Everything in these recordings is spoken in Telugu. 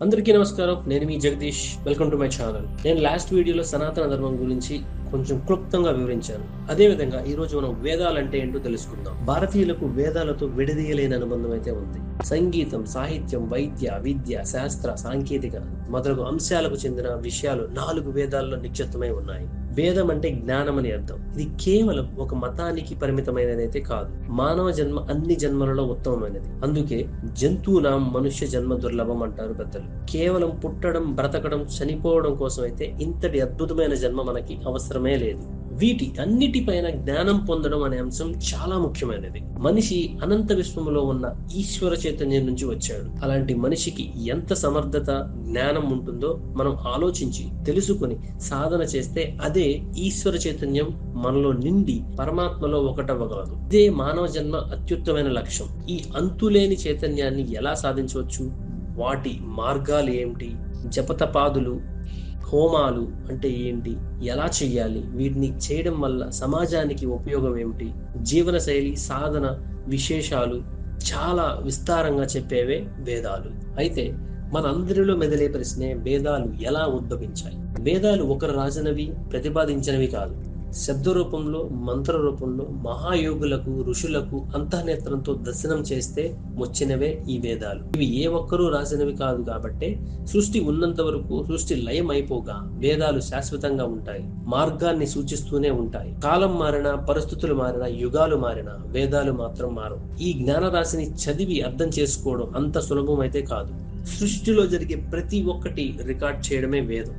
అందరికీ నమస్కారం. నేను మీ Jagadish. Welcome to my channel నేను లాస్ట్ వీడియోలో సనాతన ధర్మం గురించి కొంచెం క్లుప్తంగా వివరించాను. అదే విధంగా ఈ రోజు మనం వేదాలంటే ఏంటో తెలుసుకుందాం. భారతీయులకు వేదాలతో విడదీయలేని అనుబంధం అయితే ఉంది. సంగీతం సాహిత్యం వైద్య విద్య శాస్త్ర సాంకేతిక మొదలగు అంశాలకు చెందిన విషయాలు నాలుగు వేదాల్లో నిక్షిప్తమై ఉన్నాయి. వేదం అంటే జ్ఞానం అని అర్థం. ఇది కేవలం ఒక మతానికి పరిమితమైనదైతే కాదు. మానవ జన్మ అన్ని జన్మలలో ఉత్తమమైనది. అందుకే జంతువునాం మనుష్య జన్మ దుర్లభం అంటారు పెద్దలు. కేవలం పుట్టడం బ్రతకడం చనిపోవడం కోసం అయితే ఇంతటి అద్భుతమైన జన్మ మనకి అవసరమే లేదు. వీటి అన్నిటిపైన జ్ఞానం పొందడం అనే అంశం చాలా ముఖ్యమైనది. మనిషి అనంత విశ్వములో ఉన్న ఈశ్వర చైతన్యం నుంచి వచ్చాడు. అలాంటి మనిషికి ఎంత సమర్థత జ్ఞానం ఉంటుందో మనం ఆలోచించి తెలుసుకుని సాధన చేస్తే అదే ఈశ్వర చైతన్యం మనలో నిండి పరమాత్మలో ఒకటవ్వగలదు. ఇదే మానవ జన్మ అత్యుత్తమైన లక్ష్యం. ఈ అంతులేని చైతన్యాన్ని ఎలా సాధించవచ్చు? వాటి మార్గాలు ఏమిటి? జపతపాదులు హోమాలు అంటే ఏంటి? ఎలా చేయాలి వీటిని చేయడం వల్ల సమాజానికి ఉపయోగం ఏమిటి? జీవనశైలి సాధన విశేషాలు చాలా విస్తారంగా చెప్పేవే వేదాలు. అయితే మనందరిలో మెదిలే ప్రశ్నే వేదాలు ఎలా ఉద్భవించాయి? వేదాలు ఒకరు రాసినవి ప్రతిపాదించినవి కాదు. శబ్ద రూపంలో మంత్ర రూపంలో మహాయోగులకు ఋషులకు అంతఃనేత్రంతో దర్శనం చేస్తే వచ్చినవే ఈ వేదాలు. ఇవి ఏ ఒక్కరూ రాసినవి కాదు కాబట్టి సృష్టి ఉన్నంత వరకు సృష్టి లయం అయిపోగా వేదాలు శాశ్వతంగా ఉంటాయి మార్గాన్ని సూచిస్తూనే ఉంటాయి. కాలం మారినా పరిస్థితులు మారినా యుగాలు మారినా వేదాలు మాత్రం మారవు. ఈ జ్ఞాన రాశిని చదివి అర్థం చేసుకోవడం అంత సులభం అయితే కాదు. సృష్టిలో జరిగే ప్రతి ఒక్కటి రికార్డ్ చేయడమే వేదం.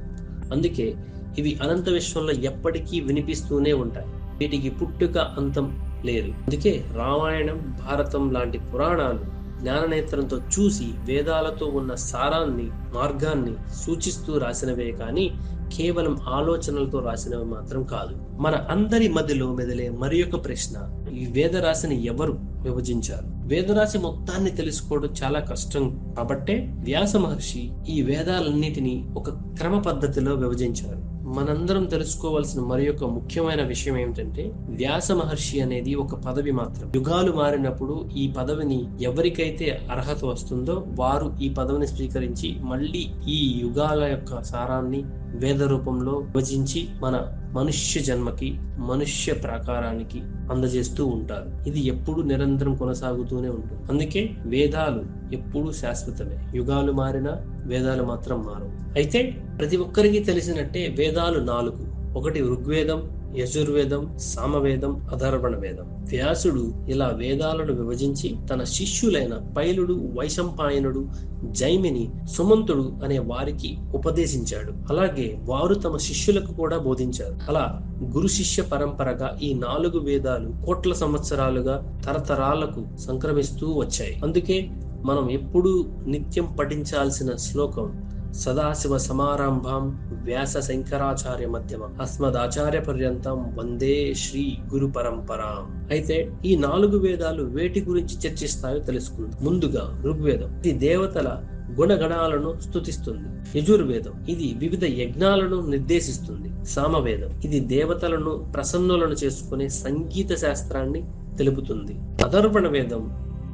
అందుకే ఇవి అనంత విశ్వంలో ఎప్పటికీ వినిపిస్తూనే ఉంటాయి. వీటికి పుట్టుక అంతం లేదు. అందుకే రామాయణం భారతం లాంటి పురాణాలు జ్ఞాననేత్రంతో చూసి వేదాలతో ఉన్న సారాన్ని మార్గాన్ని సూచిస్తూ రాసినవే కానీ కేవలం ఆలోచనలతో రాసినవి మాత్రం కాదు. మన అందరి మధ్యలో మెదిలే మరి ఒక ప్రశ్న ఈ వేదరాశిని ఎవరు విభజించారు? వేదరాశి మొత్తాన్ని తెలుసుకోవడం చాలా కష్టం కాబట్టే వ్యాస మహర్షి ఈ వేదాలన్నిటినీ ఒక క్రమ పద్ధతిలో విభజించారు. మనందరం తెలుసుకోవాల్సిన మరి యొక్క ముఖ్యమైన విషయం ఏమిటంటే వ్యాస మహర్షి అనేది ఒక పదవి మాత్రం యుగాలు మారినప్పుడు ఈ పదవిని ఎవరికైతే అర్హత వస్తుందో వారు ఈ పదవిని స్వీకరించి మళ్ళీ ఈ యుగాల యొక్క సారాన్ని వేద రూపంలో విభజించి మన మనుష్య జన్మకి మనుష్య ప్రాకారానికి అందజేస్తూ ఉంటారు. ఇది ఎప్పుడు నిరంతరం కొనసాగుతూనే ఉంటుంది. అందుకే వేదాలు ఎప్పుడు శాశ్వతమే. యుగాలు మారినా వేదాలు మాత్రం మారవు. అయితే ప్రతి ఒక్కరికి తెలిసినట్టే వేదాలు నాలుగు. ఒకటి ఋగ్వేదం యజుర్వేదం సామవేదం అధర్వణ వేదం. వ్యాసుడు ఇలా వేదాలను విభజించి తన శిష్యులైన పైలుడు వైశంపాయనుడు జైమిని సుమంతుడు అనే వారికి ఉపదేశించాడు. అలాగే వారు తమ శిష్యులకు కూడా బోధించారు. అలా గురు శిష్య పరంపరగా ఈ నాలుగు వేదాలు కోట్ల సంవత్సరాలుగా తరతరాలకు సంక్రమిస్తూ వచ్చాయి. అందుకే మనం ఎప్పుడూ నిత్యం పఠించాల్సిన శ్లోకం సదాశివ సమారంభం వ్యాస శంకరాచార్య మధ్యమం అస్మదాచార్య పర్యంతం వందే శ్రీ గురు పరంపరాం అయితే ఈ నాలుగు వేదాలు వేటి గురించి చర్చిస్తాయో తెలుసుకుందాం. ముందుగా ఋగ్వేదం. ఇది దేవతల గుణగణాలను స్తుతిస్తుంది. యజుర్వేదం. ఇది వివిధ యజ్ఞాలను నిర్దేశిస్తుంది. సామవేదం. ఇది దేవతలను ప్రసన్నులను చేసుకునే సంగీత శాస్త్రాన్ని తెలుపుతుంది. అధర్వణ వేదం.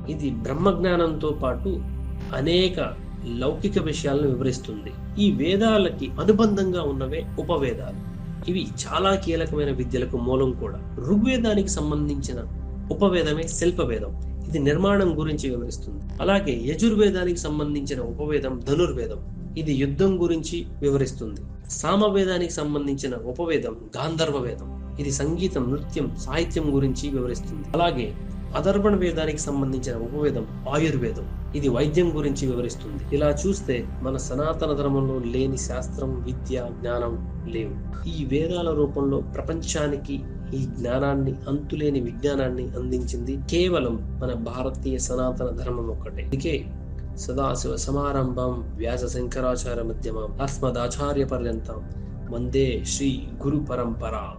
ఇది బ్రహ్మజ్ఞానంతో పాటు అనేక లౌకిక విషయాలను వివరిస్తుంది. ఈ వేదాలకి అనుబంధంగా ఉన్నవే ఉపవేదాలు. ఇవి చాలా కీలకమైన విద్యలకు మూలం కూడా. ఋగ్వేదానికి సంబంధించిన ఉపవేదమే శిల్పవేదం. ఇది నిర్మాణం గురించి వివరిస్తుంది. అలాగే యజుర్వేదానికి సంబంధించిన ఉపవేదం ధనుర్వేదం. ఇది యుద్ధం గురించి వివరిస్తుంది. సామవేదానికి సంబంధించిన ఉపవేదం గాంధర్వ వేదం ఇది సంగీతం నృత్యం సాహిత్యం గురించి వివరిస్తుంది. అలాగే అధర్వణ వేదానికి సంబంధించిన ఉపవేదం ఆయుర్వేదం. ఇది వైద్యం గురించి వివరిస్తుంది. ఇలా చూస్తే మన సనాతన ధర్మంలో లేని శాస్త్రం విద్య జ్ఞానం లేవు. ఈ వేదాల రూపంలో ప్రపంచానికి ఈ జ్ఞానాన్ని అంతులేని విజ్ఞానాన్ని అందించింది కేవలం మన భారతీయ సనాతన ధర్మం ఒక్కటే. ఇదికే సదాశివ సమారంభం వ్యాస శంకరాచార్య మధ్యమం అస్మదాచార్య పర్యంతం వందే శ్రీ గురు పరంపరా.